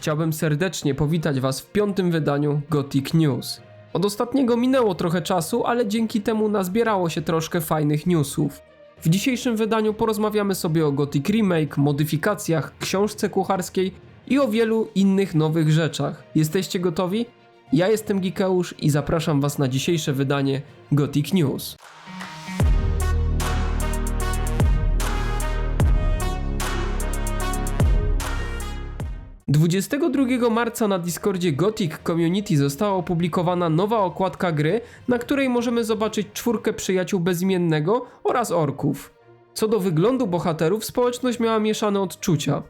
chciałbym serdecznie powitać Was w piątym wydaniu Gothic News. Od ostatniego minęło trochę czasu, ale dzięki temu nazbierało się troszkę fajnych newsów. W dzisiejszym wydaniu porozmawiamy sobie o Gothic Remake, modyfikacjach, książce kucharskiej i o wielu innych nowych rzeczach. Jesteście gotowi? Ja jestem Gikeusz i zapraszam Was na dzisiejsze wydanie Gothic News. 22 marca na Discordzie Gothic Community została opublikowana nowa okładka gry, na której możemy zobaczyć czwórkę przyjaciół bezimiennego oraz orków. Co do wyglądu bohaterów, społeczność miała mieszane odczucia.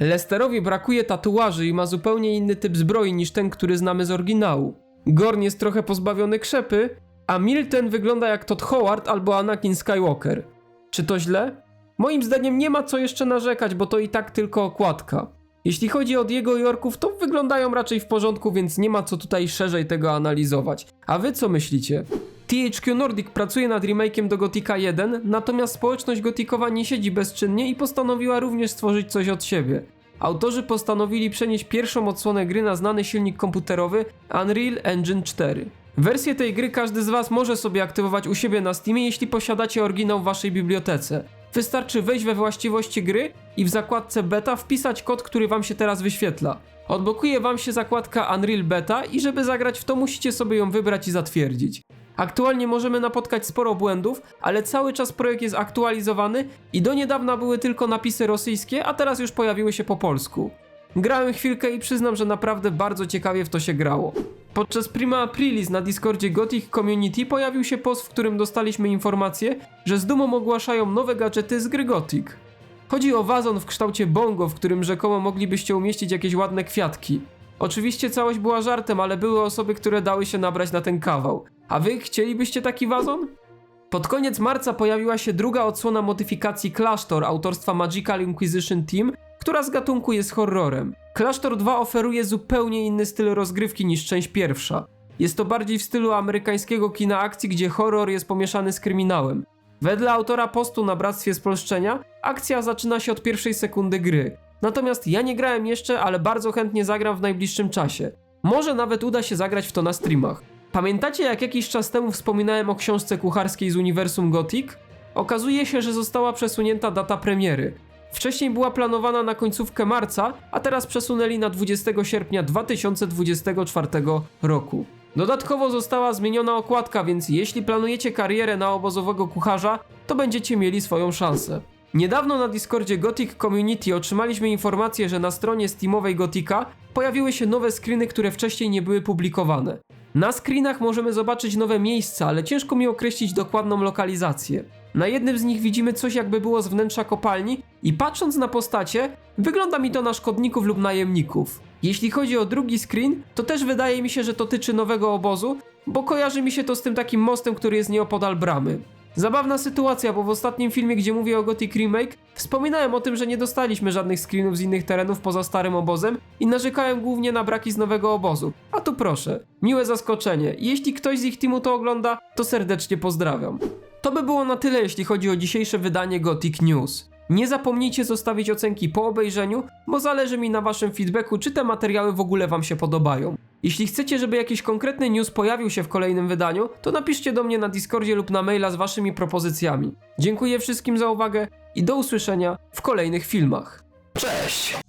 Lesterowi brakuje tatuaży i ma zupełnie inny typ zbroi niż ten, który znamy z oryginału. Gorn jest trochę pozbawiony krzepy, a Milton wygląda jak Todd Howard albo Anakin Skywalker. Czy to źle? Moim zdaniem nie ma co jeszcze narzekać, bo to i tak tylko okładka. Jeśli chodzi o Diego i Orków, to wyglądają raczej w porządku, więc nie ma co tutaj szerzej tego analizować. A wy co myślicie? THQ Nordic pracuje nad remake'iem do Gotika 1, natomiast społeczność gotikowa nie siedzi bezczynnie i postanowiła również stworzyć coś od siebie. Autorzy postanowili przenieść pierwszą odsłonę gry na znany silnik komputerowy Unreal Engine 4. Wersję tej gry każdy z Was może sobie aktywować u siebie na Steamie, jeśli posiadacie oryginał w Waszej bibliotece. Wystarczy wejść we właściwości gry i w zakładce beta wpisać kod, który Wam się teraz wyświetla. Odblokuje Wam się zakładka Unreal Beta i żeby zagrać w to musicie sobie ją wybrać i zatwierdzić. Aktualnie możemy napotkać sporo błędów, ale cały czas projekt jest aktualizowany i do niedawna były tylko napisy rosyjskie, a teraz już pojawiły się po polsku. Grałem chwilkę i przyznam, że naprawdę bardzo ciekawie w to się grało. Podczas Prima Aprilis na Discordzie Gothic Community pojawił się post, w którym dostaliśmy informację, że z dumą ogłaszają nowe gadżety z gry Gothic. Chodzi o wazon w kształcie bongo, w którym rzekomo moglibyście umieścić jakieś ładne kwiatki. Oczywiście całość była żartem, ale były osoby, które dały się nabrać na ten kawał. A wy chcielibyście taki wazon? Pod koniec marca pojawiła się druga odsłona modyfikacji Klasztor autorstwa Magical Inquisition Team, która z gatunku jest horrorem. Klasztor 2 oferuje zupełnie inny styl rozgrywki niż część pierwsza. Jest to bardziej w stylu amerykańskiego kina akcji, gdzie horror jest pomieszany z kryminałem. Wedle autora postu na Bractwie Spolszczenia, akcja zaczyna się od pierwszej sekundy gry. Natomiast ja nie grałem jeszcze, ale bardzo chętnie zagram w najbliższym czasie. Może nawet uda się zagrać w to na streamach. Pamiętacie jak jakiś czas temu wspominałem o książce kucharskiej z uniwersum Gothic? Okazuje się, że została przesunięta data premiery. Wcześniej była planowana na końcówkę marca, a teraz przesunęli na 20 sierpnia 2024 roku. Dodatkowo została zmieniona okładka, więc jeśli planujecie karierę na obozowego kucharza, to będziecie mieli swoją szansę. Niedawno na Discordzie Gothic Community otrzymaliśmy informację, że na stronie Steamowej Gotika pojawiły się nowe screeny, które wcześniej nie były publikowane. Na screenach możemy zobaczyć nowe miejsca, ale ciężko mi określić dokładną lokalizację. Na jednym z nich widzimy coś jakby było z wnętrza kopalni i patrząc na postacie, wygląda mi to na szkodników lub najemników. Jeśli chodzi o drugi screen, to też wydaje mi się, że dotyczy nowego obozu, bo kojarzy mi się to z tym takim mostem, który jest nieopodal bramy. Zabawna sytuacja, bo w ostatnim filmie, gdzie mówię o Gothic Remake, wspominałem o tym, że nie dostaliśmy żadnych screenów z innych terenów poza starym obozem i narzekałem głównie na braki z nowego obozu. A tu proszę, miłe zaskoczenie. Jeśli ktoś z ich teamu to ogląda, to serdecznie pozdrawiam. To by było na tyle, jeśli chodzi o dzisiejsze wydanie Gothic News. Nie zapomnijcie zostawić ocenki po obejrzeniu, bo zależy mi na waszym feedbacku, czy te materiały w ogóle wam się podobają. Jeśli chcecie, żeby jakiś konkretny news pojawił się w kolejnym wydaniu, to napiszcie do mnie na Discordzie lub na maila z waszymi propozycjami. Dziękuję wszystkim za uwagę i do usłyszenia w kolejnych filmach. Cześć!